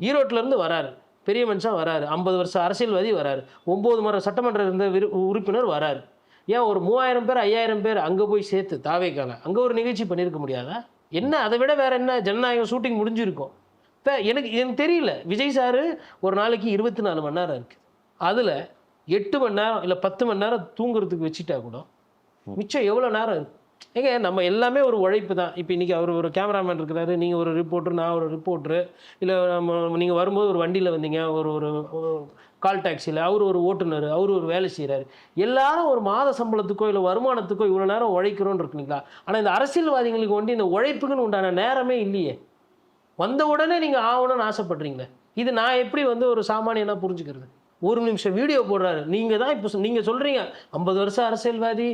ஈரோட்டுல இருந்து வராரு. பெரிய மனுஷன் வராரு. ஐம்பது வருஷம் அரசியல்வாதி வராரு. ஒம்பது முறை சட்டமன்ற இருந்த உறுப்பினர் வராரு. ஏன் ஒரு மூவாயிரம் பேர் ஐயாயிரம் பேர் அங்கே போய் சேர்த்து தாவேக்கால? அங்கே ஒரு நிகழ்ச்சி பண்ணியிருக்க முடியாதா? என்ன? அதை விட வேற என்ன? ஜனநாயகம் ஷூட்டிங் முடிஞ்சிருக்கும். இப்போ எனக்கு எனக்கு தெரியல. விஜய் சார் ஒரு நாளைக்கு இருபத்தி நாலு மணி நேரம் இருக்குது அதில் எட்டு மணி நேரம் இல்லை பத்து மணி நேரம் தூங்குறதுக்கு வச்சுட்டா கூட மிச்சம் எவ்வளோ நேரம் இருக்கு? ஏங்க நம்ம எல்லாமே ஒரு உழைப்பு தான். இப்போ இன்றைக்கி அவர் ஒரு கேமராமேன் இருக்கிறாரு நீங்கள் ஒரு ரிப்போர்ட்டர் நான் ஒரு ரிப்போர்ட்ரு இல்லை நம்ம நீங்கள் வரும்போது ஒரு வண்டியில் வந்தீங்க ஒரு ஒரு கால் டாக்ஸியில் அவர் ஒரு ஓட்டுநர் அவர் ஒரு வேலை செய்கிறாரு எல்லாரும் ஒரு மாத சம்பளத்துக்கோ இல்லை வருமானத்துக்கோ இவ்வளோ நேரம் உழைக்கிறோன்னு இருக்குங்களா ஆனால் இந்த அரசியல்வாதிகளுக்கு வந்து இந்த உழைப்புக்குன்னு உண்டான நேரமே இல்லையே. வந்த உடனே நீங்கள் ஆகணும்னு ஆசைப்படுறீங்களே. இது நான் எப்படி வந்து ஒரு சாமானியனாக புரிஞ்சுக்கிறது? ஒரு நிமிஷம் வீடியோ போடுறாரு. நீங்கள் தான் இப்போ நீங்கள் சொல்கிறீங்க ஐம்பது வருஷம் அரசியல்வாதி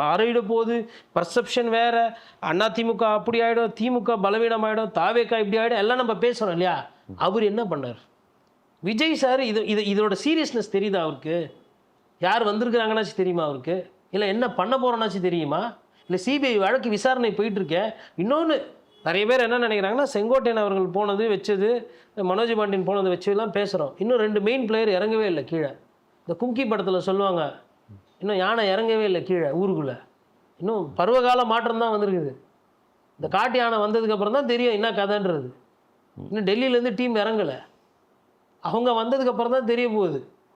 மாறிட போகுது பர்செப்ஷன் வேறு அண்ணா திமுக அப்படி ஆகிடும் திமுக பலவீனம் ஆகிடும் தாவேக்கா இப்படி ஆகிடும் எல்லாம் நம்ம பேசுகிறோம் இல்லையா? அவர் என்ன பண்ணார்? விஜய் சார் இது இது இதோட சீரியஸ்னஸ் தெரியுதா அவருக்கு? யார் வந்திருக்கிறாங்கன்னாச்சும் தெரியுமா அவருக்கு? இல்லை என்ன பண்ண போகிறோன்னாச்சும் தெரியுமா? இல்லை சிபிஐ வழக்கு விசாரணை போயிட்டுருக்கேன் இன்னொன்று நிறைய பேர் என்ன நினைக்கிறாங்கன்னா செங்கோட்டையன் அவர்கள் போனது வச்சது மனோஜ் பாண்டியன் போனது வச்சுலாம் பேசுகிறோம் இன்னும் ரெண்டு மெயின் பிளேயர் இறங்கவே இல்லை கீழே. இந்த கும்கி படத்தில் சொல்லுவாங்க இன்னும் யானை இறங்கவே இல்லை கீழே ஊருக்குள்ளே. இன்னும் பருவகால மாற்றம் தான் வந்திருக்குது. இந்த காட்டு யானை வந்ததுக்கப்புறம் தான் தெரியும் என்ன கதைன்றது. இன்னும் டெல்லியிலேருந்து டீம் இறங்கலை. அவங்க வந்ததுக்கப்புறம் தான் தெரிய போகுது.